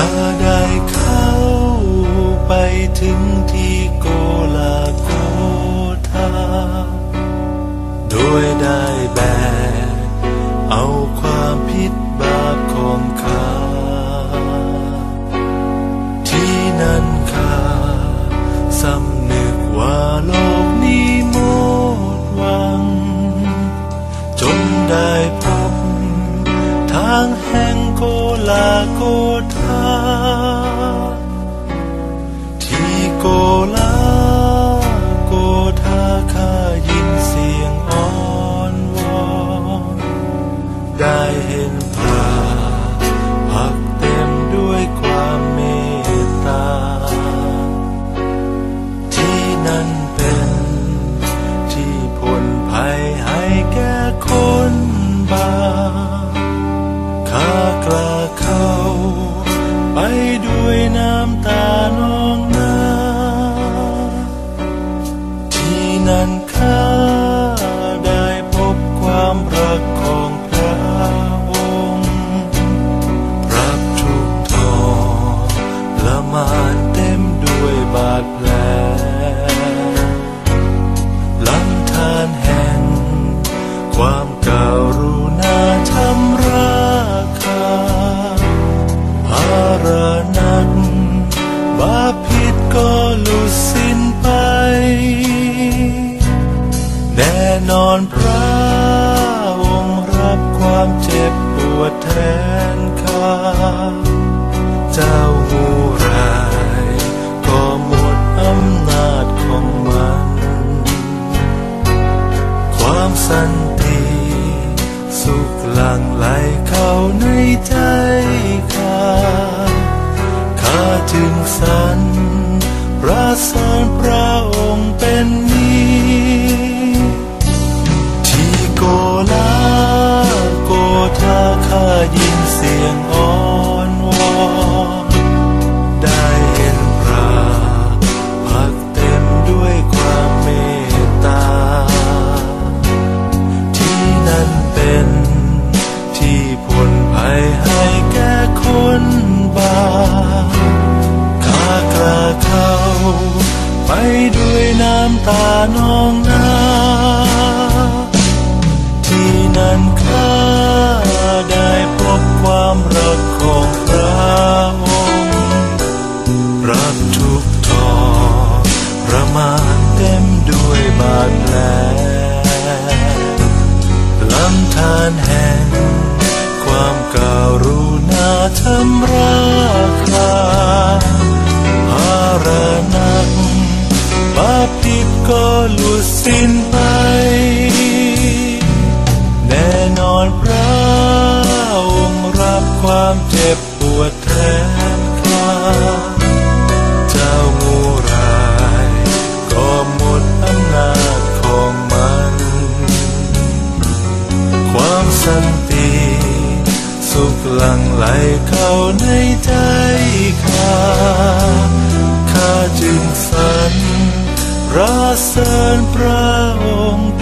ข้าได้เข้าไปถึงที่าโกธ ด้วยน้ำตานองนาที่นั่นข้าได้พบความรักของพระอง แน่นอนพระองค์รับความเจ็บปวดแทนข้าเจ้างูรายก็หมดอำนาจของมัน ความสันติสุขหลังไหลเข้าในใจข้าข้าจึงสรรพระสารพระองค์เป็น บาปข้ากล้าเข้า ไปด้วยน้ำตานองนา ทำราคาภาระนักบาปติดก็หลุดสิ้นไป แน่นอนพระองค์รับความเจ็บ ลั่งไหลเข้าในใจข้า ข้าจึงสรรพระเสริญพระองค์